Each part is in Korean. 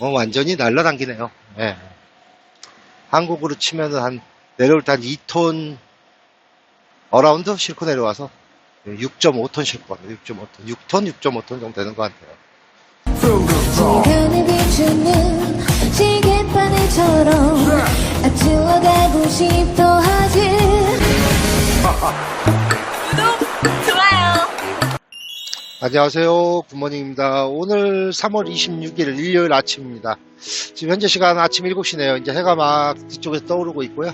어, 완전히 날라당기네요. 예. 한국으로 치면은 한, 내려올 때 한 2톤, 어라운드 싣고 내려와서 6.5톤 싣고 갑니다. 6.5톤. 6톤, 6.5톤 정도 되는 것 같아요. 시간을 비추는 시계바늘처럼 앞질러 가고 싶어 하지 안녕하세요. 굿모닝입니다. 오늘 3월 26일 일요일 아침입니다. 지금 현재 시간 아침 7시네요. 이제 해가 막 뒤쪽에서 떠오르고 있고요.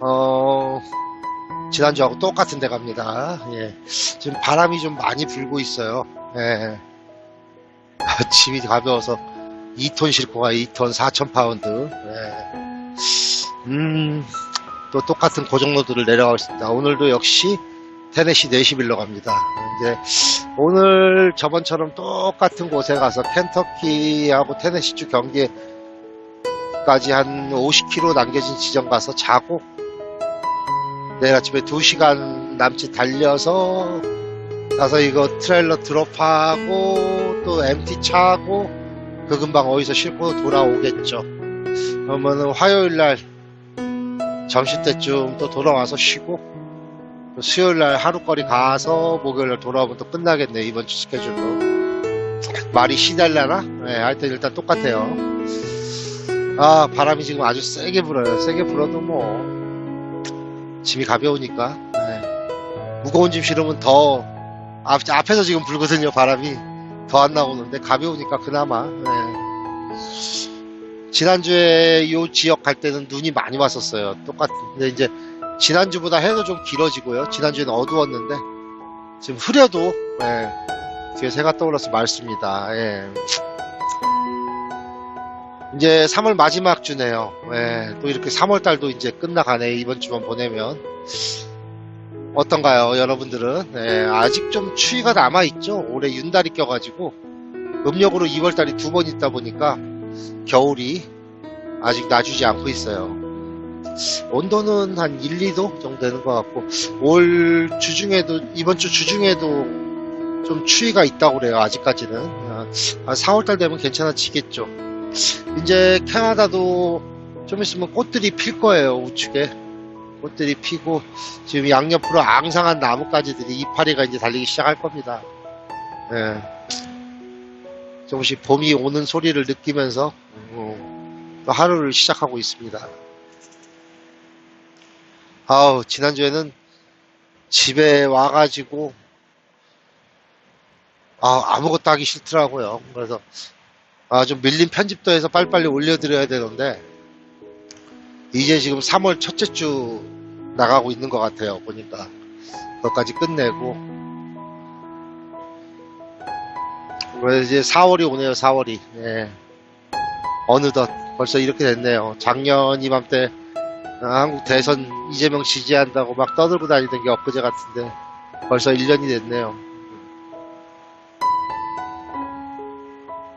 어, 지난주하고 똑같은 데 갑니다. 예. 지금 바람이 좀 많이 불고 있어요. 예. 짐이 가벼워서 2톤 싣고 가 2톤 4천 파운드. 예. 음, 또 똑같은 고정로드를 내려가고 있습니다. 오늘도 역시 테네시 네시빌로 갑니다. 이제 오늘 저번처럼 똑같은 곳에 가서 켄터키하고 테네시 주 경기까지 한 50km 남겨진 지점 가서 자고 내일 아침에 2시간 남짓 달려서 가서 이거 트레일러 드롭하고 또 MT 차고 그 금방 어디서 싣고 돌아오겠죠. 그러면은 화요일 날 점심 때쯤 또 돌아와서 쉬고 또 수요일 날 하루거리 가서 목요일 날 돌아오면 또 끝나겠네 이번 주 스케줄도. 말이 시달라나? 네, 하여튼 일단 똑같아요. 아 바람이 지금 아주 세게 불어요. 세게 불어도 뭐 짐이 가벼우니까. 네. 무거운 짐 실으면 더 앞, 앞에서 지금 불거든요 바람이. 더 안 나오는데 가벼우니까 그나마. 네. 지난주에 이 지역 갈 때는 눈이 많이 왔었어요. 똑같은데 이제 지난주보다 해도 좀 길어지고요. 지난주에는 어두웠는데 지금 흐려도 예, 뒤에 새가 떠올라서 맑습니다. 예. 이제 3월 마지막 주네요. 예, 또 이렇게 3월 달도 이제 끝나가네. 이번 주만 보내면 어떤가요, 여러분들은? 예, 아직 좀 추위가 남아 있죠. 올해 윤달이 껴가지고 음력으로 2월 달이 두 번 있다 보니까 겨울이 아직 나주지 않고 있어요. 온도는 한 1, 2도 정도 되는 것 같고 올 주중에도 이번 주 주중에도 좀 추위가 있다고 그래요 아직까지는. 아, 4월달 되면 괜찮아지겠죠. 이제 캐나다도 좀 있으면 꽃들이 필 거예요 우측에. 꽃들이 피고 지금 양옆으로 앙상한 나뭇가지들이 이파리가 이제 달리기 시작할 겁니다. 예. 조금씩 봄이 오는 소리를 느끼면서 어, 또 하루를 시작하고 있습니다 아우, 지난주에는 집에 와가지고, 아, 아무것도 하기 싫더라고요. 그래서, 아, 좀 밀린 편집도 해서 빨리빨리 올려드려야 되는데, 이제 지금 3월 첫째 주 나가고 있는 것 같아요. 보니까. 그것까지 끝내고. 그래서 이제 4월이 오네요, 4월이. 예. 어느덧 벌써 이렇게 됐네요. 작년 이맘때 아, 한국 대선 이재명 지지한다고 막 떠들고 다니던 게 엊그제 같은데 벌써 1년이 됐네요.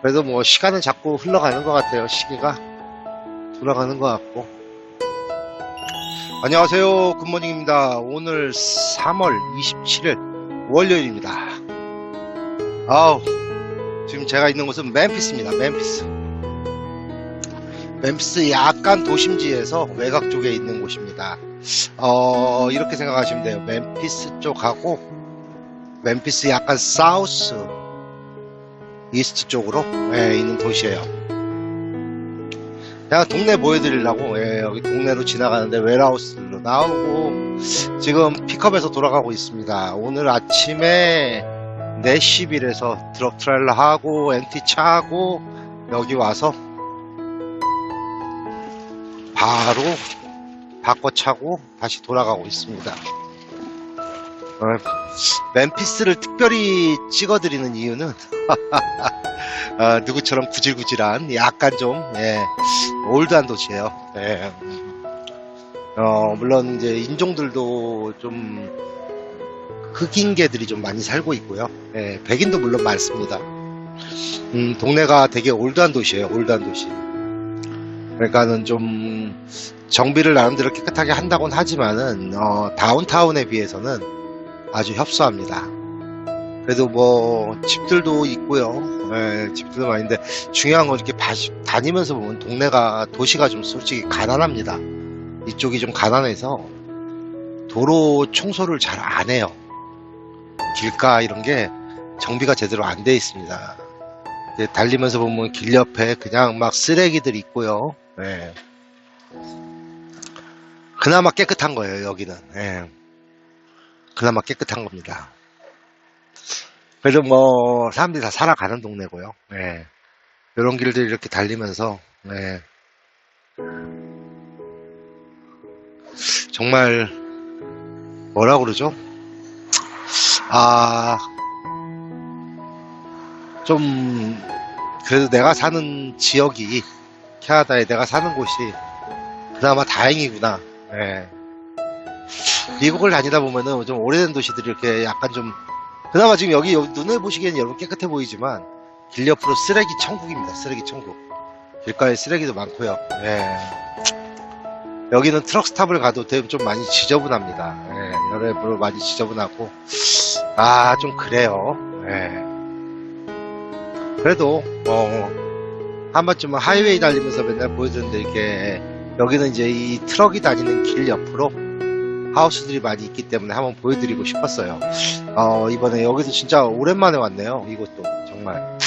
그래도 뭐 시간은 자꾸 흘러가는 것 같아요. 시기가 돌아가는 것 같고. 안녕하세요. 굿모닝입니다. 오늘 3월 27일 월요일입니다. 아우 지금 제가 있는 곳은 멤피스입니다. 멤피스. 멤피스 약간 도심지에서 외곽 쪽에 있는 곳입니다. 어, 이렇게 생각하시면 돼요. 멤피스 쪽하고 멤피스 약간 사우스 이스트 쪽으로 예, 있는 도시예요. 제가 동네 보여드리려고 예, 여기 동네로 지나가는데 웨라우스로 나오고 지금 픽업에서 돌아가고 있습니다. 오늘 아침에 4시빌에서 트럭 트레일러 하고 엔티 차고 여기 와서 바로 바꿔 차고 다시 돌아가고 있습니다. 어, 멤피스를 특별히 찍어드리는 이유는 어, 누구처럼 구질구질한 약간 좀 예, 올드한 도시예요. 예. 어, 물론 이제 인종들도 좀 흑인계들이 좀 많이 살고 있고요. 예, 백인도 물론 많습니다. 음, 동네가 되게 올드한 도시예요. 올드한 도시. 그러니까는 좀 정비를 나름대로 깨끗하게 한다곤 하지만은 어, 다운타운에 비해서는 아주 협소합니다. 그래도 뭐 집들도 있고요. 예, 집들도 많은데 중요한 건 이렇게 봐- 다니면서 보면 동네가 도시가 좀 솔직히 가난합니다. 이쪽이 좀 가난해서 도로 청소를 잘 안 해요. 길가 이런 게 정비가 제대로 안 돼 있습니다. 달리면서 보면 길 옆에 그냥 막 쓰레기들 있고요. 예. 그나마 깨끗한 거예요, 여기는. 예. 그나마 깨끗한 겁니다. 그래도 뭐, 사람들이 다 살아가는 동네고요. 예. 이런 길들 이렇게 달리면서, 예. 정말, 뭐라 그러죠? 아, 좀, 그래도 내가 사는 지역이, 캐나다에 내가 사는 곳이, 그나마 다행이구나. 예. 미국을 다니다 보면은 좀 오래된 도시들이 이렇게 약간 좀, 그나마 지금 여기 눈에 보시기에는 여러분 깨끗해 보이지만, 길 옆으로 쓰레기 천국입니다. 쓰레기 천국. 길가에 쓰레기도 많고요. 예. 여기는 트럭 스탑을 가도 되- 좀 많이 지저분합니다. 예, 여러모로 많이 지저분하고, 아, 좀 그래요. 예. 그래도, 어, 한 번쯤은 하이웨이 달리면서 맨날 보여드는데, 이렇게, 여기는 이제 이 트럭이 다니는 길 옆으로 하우스들이 많이 있기 때문에 한번 보여드리고 싶었어요. 어, 이번에 여기서 진짜 오랜만에 왔네요. 이곳도, 정말.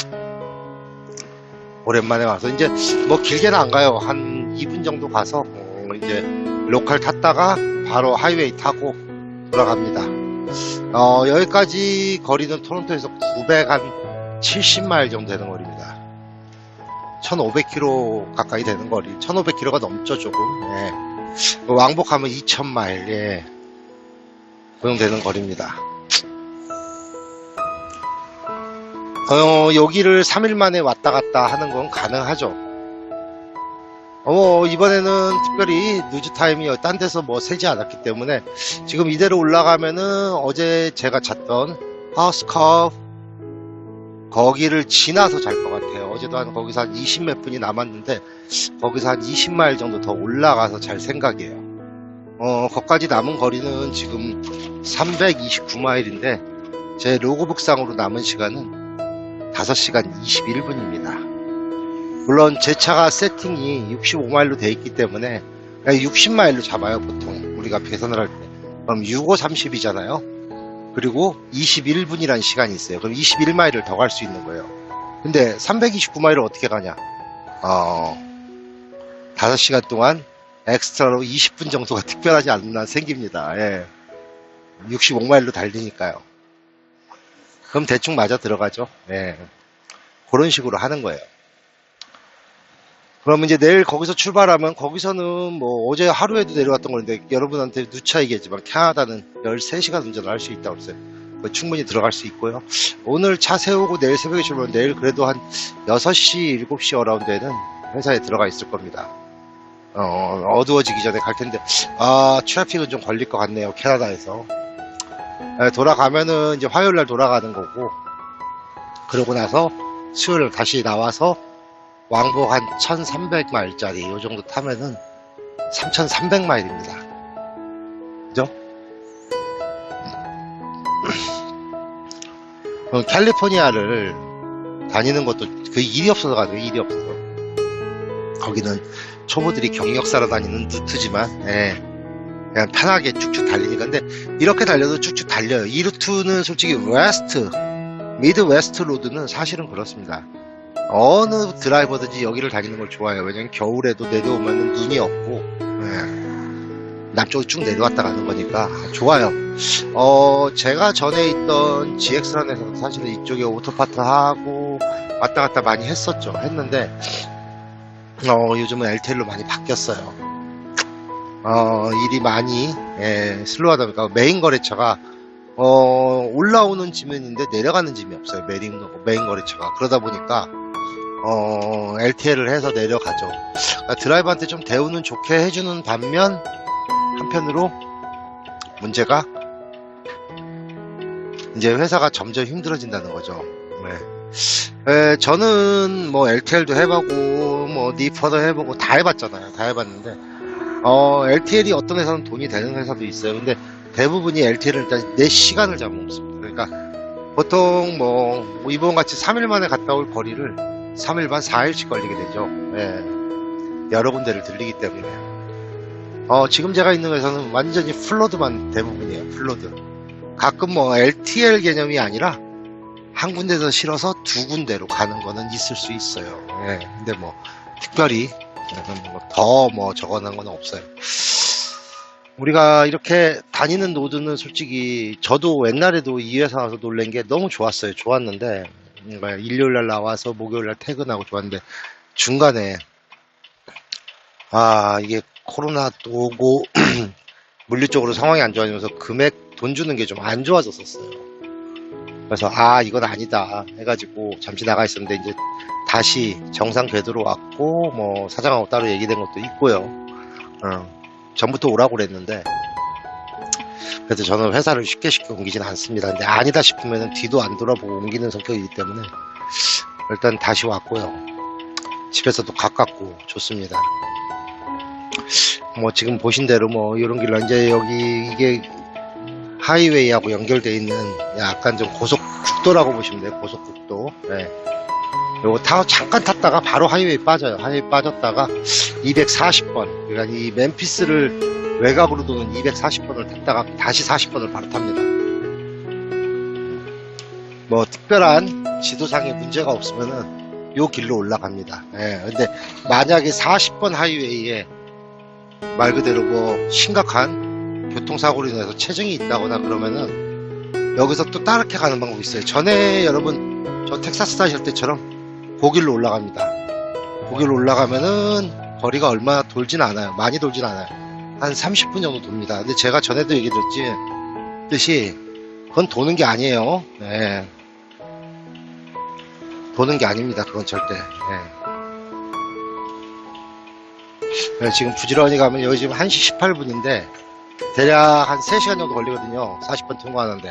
오랜만에 와서, 이제, 뭐 길게는 안 가요. 한 2분 정도 가서, 어, 이제, 로컬 탔다가 바로 하이웨이 타고 돌아갑니다. 어, 여기까지 거리는 토론토에서 970마일 정도 되는 거리입니다. 1500km 가까이 되는 거리. 1500km가 넘죠, 조금. 예. 왕복하면 2000마일, 예. 그 정도 되는 거리입니다. 어, 여기를 3일 만에 왔다 갔다 하는 건 가능하죠. 어, 이번에는 특별히 누즈 타임이 딴 데서 뭐 세지 않았기 때문에 지금 이대로 올라가면은 어제 제가 잤던 하우스컵 거기를 지나서 잘 것 같아요. 어제도 한 거기서 한 20 몇 분이 남았는데 거기서 한 20마일 정도 더 올라가서 잘 생각이에요. 어, 거기까지 남은 거리는 지금 329마일인데 제 로그북상으로 남은 시간은 5시간 21분입니다. 물론 제 차가 세팅이 65마일로 돼 있기 때문에 60마일로 잡아요 보통 우리가 계산을 할 때 그럼 65, 30이잖아요 그리고 21분이라는 시간이 있어요. 그럼 21마일을 더 갈 수 있는 거예요. 근데 329마일을 어떻게 가냐? 어 5시간 동안 엑스트라로 20분 정도가 특별하지 않는 한 생깁니다. 예. 65마일로 달리니까요. 그럼 대충 맞아 들어가죠. 예. 그런 식으로 하는 거예요 그러면 이제 내일 거기서 출발하면 거기서는 뭐 어제 하루에도 내려갔던 건데 여러분한테 누차 얘기했지만 캐나다는 13시간 운전을 할 수 있다고 그랬어요. 그 충분히 들어갈 수 있고요. 오늘 차 세우고 내일 새벽에 출발하면 내일 그래도 한 6시, 7시 어라운드에는 회사에 들어가 있을 겁니다. 어, 어두워지기 전에 갈 텐데, 아, 트래픽은 좀 걸릴 것 같네요. 캐나다에서. 예, 돌아가면은 이제 화요일 날 돌아가는 거고, 그러고 나서 수요일 날 다시 나와서 왕복 한 1300마일짜리 요 정도 타면은 3300마일입니다. 그죠? 그럼 캘리포니아를 다니는 것도 그 일이 없어서 가요. 일이 없어서. 거기는 초보들이 경력사로 다니는 루트지만, 예. 그냥 편하게 쭉쭉 달리니까. 근데 이렇게 달려도 쭉쭉 달려요. 이 루트는 솔직히 웨스트, 미드 웨스트 로드는 사실은 그렇습니다. 어느 드라이버든지 여기를 다니는 걸 좋아해요. 왜냐면 겨울에도 내려오면 눈이 없고, 예. 남쪽으로 쭉 내려왔다 가는 거니까 좋아요. 어, 제가 전에 있던 GX란에서 사실은 이쪽에 오토파트 하고 왔다 갔다 많이 했었죠. 했는데, 어, 요즘은 LTL로 많이 바뀌었어요. 어, 일이 많이, 예, 슬로하다 보니까 메인 거래처가 어, 올라오는 지면인데 내려가는 짐이 없어요. 메인, 메인 거래처가. 그러다 보니까, 어, LTL을 해서 내려가죠. 그러니까 드라이버한테 좀 대우는 좋게 해주는 반면, 한편으로 문제가, 이제 회사가 점점 힘들어진다는 거죠. 네. 에, 저는 뭐 LTL도 해보고, 뭐 니퍼도 해보고 다 해봤잖아요. 다 해봤는데, 어, LTL이 어떤 회사는 돈이 되는 회사도 있어요. 근데 대부분이 LTL을 일단 내 시간을 잡아먹습니다. 그러니까 보통 뭐 이번 같이 3일 만에 갔다 올 거리를 3일 반 4일씩 걸리게 되죠. 예. 여러 군데를 들리기 때문에. 어, 지금 제가 있는 회사는 완전히 플로드만 대부분이에요. 플로드. 가끔 뭐 LTL 개념이 아니라 한 군데서 실어서 두 군데로 가는 거는 있을 수 있어요. 예. 근데 뭐 특별히 더뭐 적어놓은 건 없어요. 우리가 이렇게 다니는 노드는 솔직히 저도 옛날에도 이 회사 와서 놀란 게 너무 좋았어요. 좋았는데 일요일 날 나와서 목요일 날 퇴근하고 좋았는데 중간에 아 이게 코로나 또 오고 물리적으로 상황이 안 좋아지면서 금액 돈 주는 게 좀 안 좋아졌었어요. 그래서 아 이건 아니다 해가지고 잠시 나가 있었는데 이제 다시 정상 궤도로 왔고 뭐 사장하고 따로 얘기된 것도 있고요. 어, 전부터 오라고 그랬는데 그래서 저는 회사를 쉽게 쉽게 옮기진 않습니다. 근데 아니다 싶으면 뒤도 안 돌아보고 옮기는 성격이기 때문에 일단 다시 왔고요. 집에서도 가깝고 좋습니다. 뭐 지금 보신 대로 뭐 이런 길로 이제 여기 이게 하이웨이하고 연결돼 있는 약간 좀 고속국도라고 보시면 돼요. 고속국도. 네. 요거 타고 잠깐 탔다가 바로 하이웨이 빠져요. 하이웨이 빠졌다가 240번. 그러니까 이 멤피스를 외곽으로 도는 240번을 탔다가 다시 40번을 바로 탑니다. 뭐 특별한 지도상의 문제가 없으면은 요 길로 올라갑니다. 예, 근데 만약에 40번 하이웨이에 말 그대로 뭐 심각한 교통사고로 인해서 체증이 있다거나 그러면은 여기서 또 다르게 가는 방법이 있어요. 전에 여러분 저 텍사스 사실 때처럼 고길로 올라갑니다. 고길로 올라가면은 거리가 얼마 돌진 않아요. 많이 돌진 않아요. 한 30분 정도 돕니다. 근데 제가 전에도 얘기 드렸지 듯이 그건 도는 게 아니에요. 네. 도는 게 아닙니다. 그건 절대. 네. 네, 지금 부지런히 가면 여기 지금 1시 18분인데 대략 한 3시간 정도 걸리거든요. 40분 통과하는데.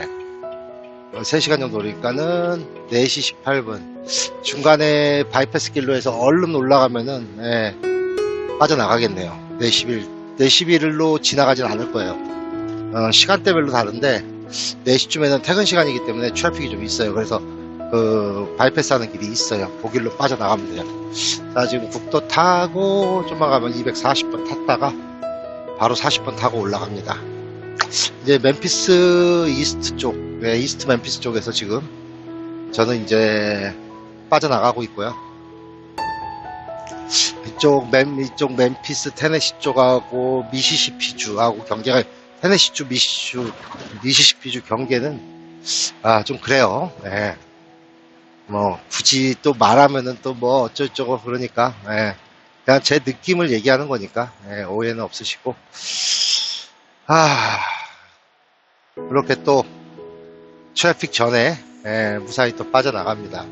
어, 3시간 정도 걸리니까는 4시 18분. 중간에 바이패스 길로 해서 얼른 올라가면은, 예, 빠져나가겠네요. 4시 4시 1일로 지나가진 않을 거예요. 어, 시간대별로 다른데, 4시쯤에는 퇴근 시간이기 때문에 트래픽이 좀 있어요. 그래서, 그, 바이패스 하는 길이 있어요. 그 길로 빠져나가면 돼요. 자, 지금 국도 타고, 좀만 가면 240번 탔다가, 바로 40번 타고 올라갑니다. 이제 멤피스 이스트 쪽, 네, 이스트 멤피스 쪽에서 지금 저는 이제 빠져나가고 있고요. 이쪽 멤 이쪽 멤피스 테네시 쪽하고 미시시피 주하고 경계가 테네시 주 미시시 주 미시시피 주 경계는 아 좀 그래요. 네. 뭐 굳이 또 말하면은 또 뭐 어쩌고저쩌고 그러니까 예. 그냥 제 느낌을 얘기하는 거니까 예, 오해는 없으시고 아 그렇게 또 트래픽 전에 예, 무사히 또 빠져나갑니다.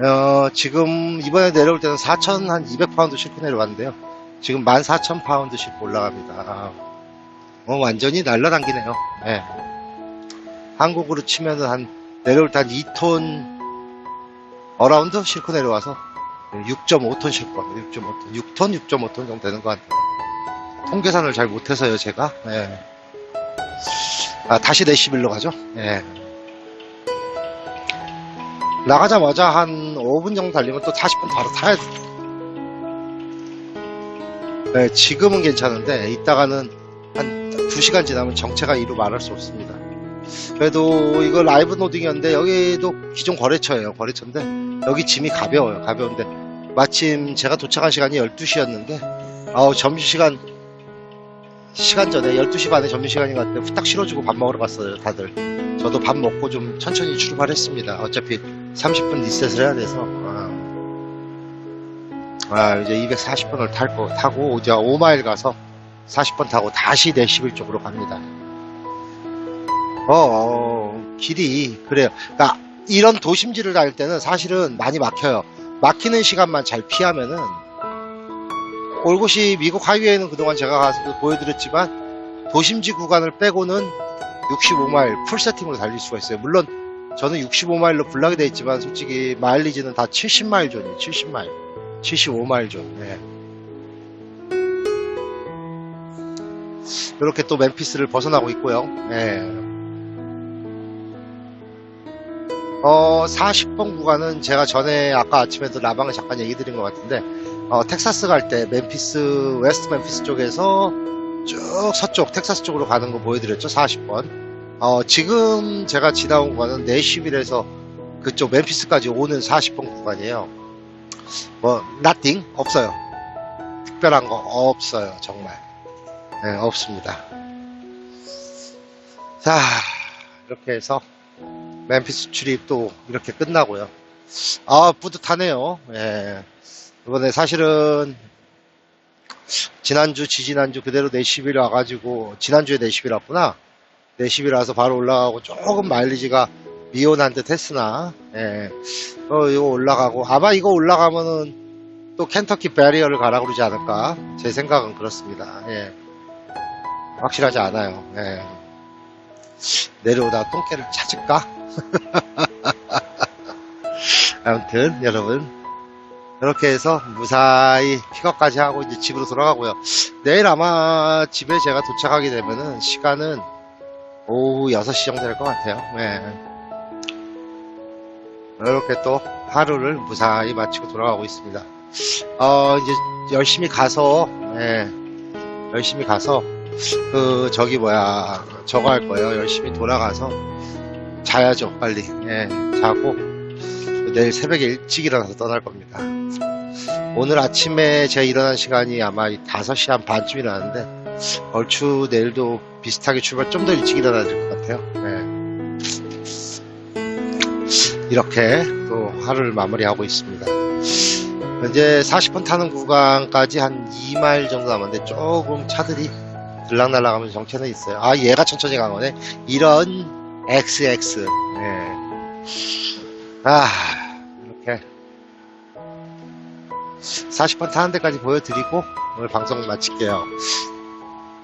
어, 지금 이번에 내려올 때는 4천 한 200파운드 싣고 내려갔는데요. 지금 14,000파운드 싣고 올라갑니다. 아, 어, 완전히 날라당기네요. 예. 한국으로 치면은 한 내려올 때 한 2톤 어라운드 싣고 내려와서 6.5톤 싣고 갑니다. 6.5톤, 6톤, 6.5톤 정도 되는 것 같아요. 통계산을 잘 못해서요, 제가. 예. 아, 다시 레시빌로 가죠. 예. 나가자마자 한 5분 정도 달리면 또 40분 바로 타야 돼. 네, 지금은 괜찮은데, 이따가는 한 2시간 지나면 정체가 이루 말할 수 없습니다. 그래도 이거 라이브 노딩이었는데, 여기도 기존 거래처예요. 거래처인데, 여기 짐이 가벼워요. 가벼운데, 마침 제가 도착한 시간이 12시였는데, 아우, 점심시간, 시간 전에 12시 반에 점심시간인 것 같은데, 후딱 실어주고 밥 먹으러 갔어요, 다들. 저도 밥 먹고 좀 천천히 출발했습니다. 어차피 30분 리셋을 해야 돼서. 아, 아, 이제 240번을 탈 거, 타고, 이제 5마일 가서 40번 타고 다시 내시빌 쪽으로 갑니다. 어, 어, 길이, 그래요. 그러니까 이런 도심지를 다닐 때는 사실은 많이 막혀요. 막히는 시간만 잘 피하면은, 올곳이 미국 하이웨이는 그동안 제가 가서 보여드렸지만, 도심지 구간을 빼고는 65마일 풀 세팅으로 달릴 수가 있어요. 물론 저는 65마일로 블락이 돼 있지만 솔직히 마일리지는 다 70마일 존이에요. 70마일. 75마일 존. 네. 이렇게 또 멤피스를 벗어나고 있고요. 네. 어, 40번 구간은 제가 전에 아까 아침에도 라방을 잠깐 얘기 드린 것 같은데, 어, 텍사스 갈 때 멤피스, 웨스트 멤피스 쪽에서 쭉 서쪽, 텍사스 쪽으로 가는 거 보여드렸죠, 40번. 어, 지금 제가 지나온 구간은 내시빌에서 그쪽 멤피스까지 오는 40번 구간이에요. 뭐, nothing? 없어요. 특별한 거 없어요, 정말. 네, 없습니다. 자, 이렇게 해서 멤피스 출입도 이렇게 끝나고요. 아, 뿌듯하네요. 예. 이번에 사실은 지난주, 지지난주 그대로 내시빌 와가지고 지난주에 내시빌 왔구나. 내시빌 와서 바로 올라가고 조금 마일리지가 미온한 듯 했으나 예. 어, 이거 올라가고 아마 이거 올라가면은 또 켄터키 베리어를 가라 그러지 않을까 제 생각은 그렇습니다. 예. 확실하지 않아요. 예. 내려오다 똥개를 찾을까? 아무튼 여러분 이렇게 해서 무사히 픽업까지 하고 이제 집으로 돌아가고요. 내일 아마 집에 제가 도착하게 되면은 시간은 오후 6시 정도 될 것 같아요. 예. 이렇게 또 하루를 무사히 마치고 돌아가고 있습니다. 어, 이제 열심히 가서, 예, 열심히 가서, 그, 저기 뭐야, 저거 할 거예요. 열심히 돌아가서, 자야죠, 빨리. 예, 자고, 내일 새벽에 일찍 일어나서 떠날 겁니다. 오늘 아침에 제가 일어난 시간이 아마 5시 한 반쯤 일어났는데, 얼추 내일도 비슷하게 출발 좀 더 일찍 일어나야 될 것 같아요. 예. 이렇게 또 하루를 마무리하고 있습니다. 이제 40분 타는 구간까지 한 2마일 정도 남았는데 조금 차들이 들락날락하면서 정체는 있어요. 아 얘가 천천히 간 거네. 이런 XX. 예. 아 이렇게 40분 타는 데까지 보여드리고 오늘 방송 마칠게요.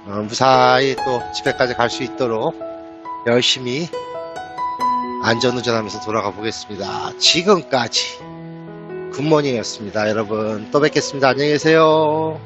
어, 무사히 또 집에까지 갈 수 있도록 열심히 안전운전하면서 돌아가 보겠습니다. 지금까지 굿모닝이었습니다. 여러분 또 뵙겠습니다. 안녕히 계세요.